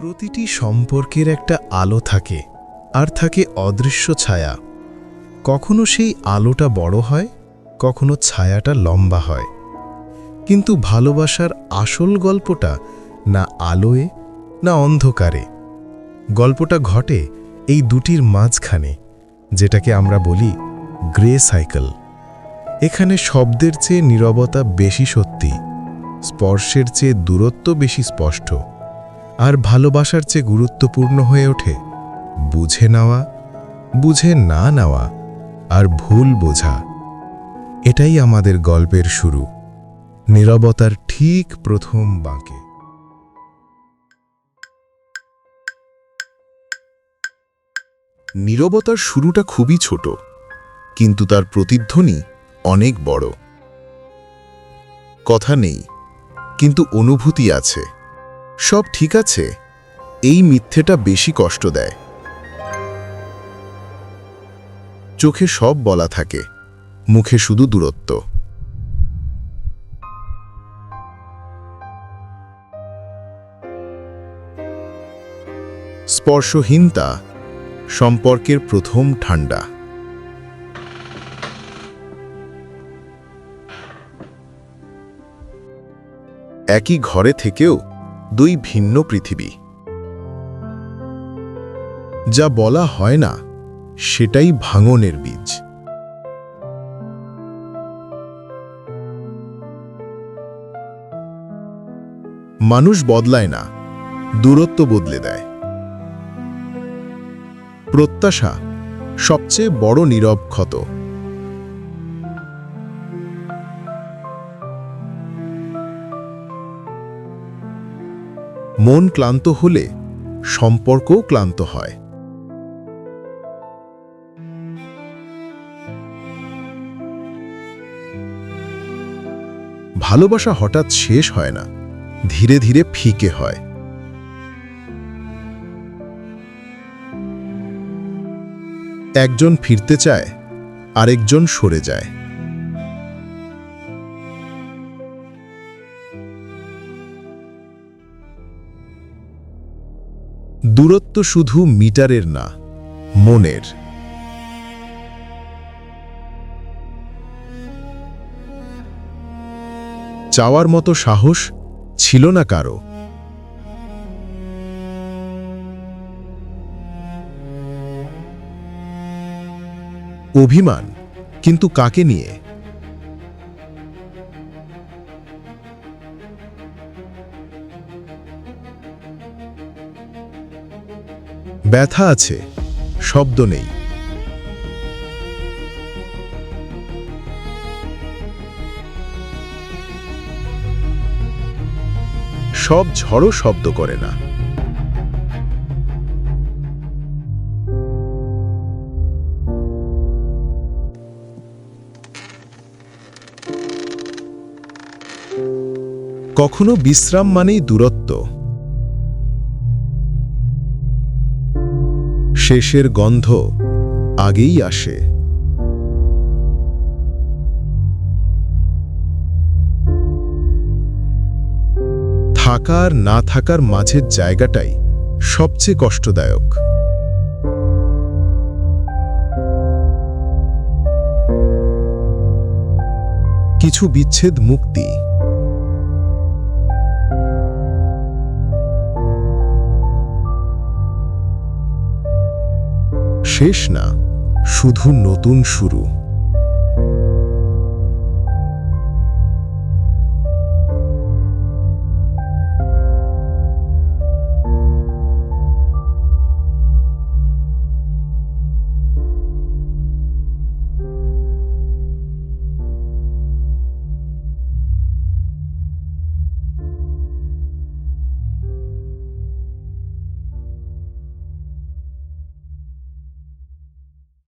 প্রতিটি সম্পর্কের একটা আলো থাকে, আর থাকে অদৃশ্য ছায়া। কখনো সেই আলোটা বড় হয়, কখনো ছায়াটা লম্বা হয়। কিন্তু ভালোবাসার আসল গল্পটা না আলোয়, না অন্ধকারে। গল্পটা ঘটে এই দুটির মাঝখানে, যেটাকে আমরা বলি গ্রে সাইকেল। এখানে শব্দের চেয়ে নীরবতা বেশি সত্যি, স্পর্শের চেয়ে দূরত্ব বেশি স্পষ্ট। আর ভালোবাসার চেয়ে গুরুত্বপূর্ণ হয়ে ওঠে বুঝে নেওয়া, বুঝে না নেওয়া আর ভুল বোঝা। এটাই আমাদের গল্পের শুরু। নীরবতার ঠিক প্রথম বাঁকে। নীরবতার শুরুটা খুবই ছোট, কিন্তু তার প্রতিধ্বনি অনেক বড়। কথা নেই, কিন্তু অনুভূতি আছে। সব ঠিক আছে। এই মিথ্যেটা বেশি কষ্ট দেয়। চোখে সব বলা থাকে, মুখে শুধু দূরত্ব। স্পর্শহীনতা সম্পর্কের প্রথম ঠান্ডা। একই ঘরে থেকেও দুই ভিন্ন পৃথিবী। যা বলা হয় না, সেটাই ভাঙনের বীজ। মানুষ বদলায় না, দূরত্ব বদলে দেয়। প্রত্যাশা সবচেয়ে বড় নীরব ক্ষত। মন ক্লান্ত হলে সম্পর্কও ক্লান্ত হয়। ভালোবাসা হঠাৎ শেষ হয় না, ধীরে ধীরে ফিকে হয়। একজন ফিরতে চায়, আরেকজন সরে যায়। দূরত্ব শুধু মিটারের না, মনের। চাওয়ার মতো সাহস ছিল না কারও। অভিমান, কিন্তু কাকে নিয়ে? ব্যথা আছে শব্দ নেই। সব ঝড়ও শব্দ করে না। কখনো বিশ্রাম মানেই দূরত্ব। শেষের গন্ধ আগেই আসে। থাকার না থাকার মাঝের জায়গাটাই সবচেয়ে কষ্টদায়ক। কিছু বিচ্ছেদ মুক্তি শেষ না শুধু নতুন শুরু।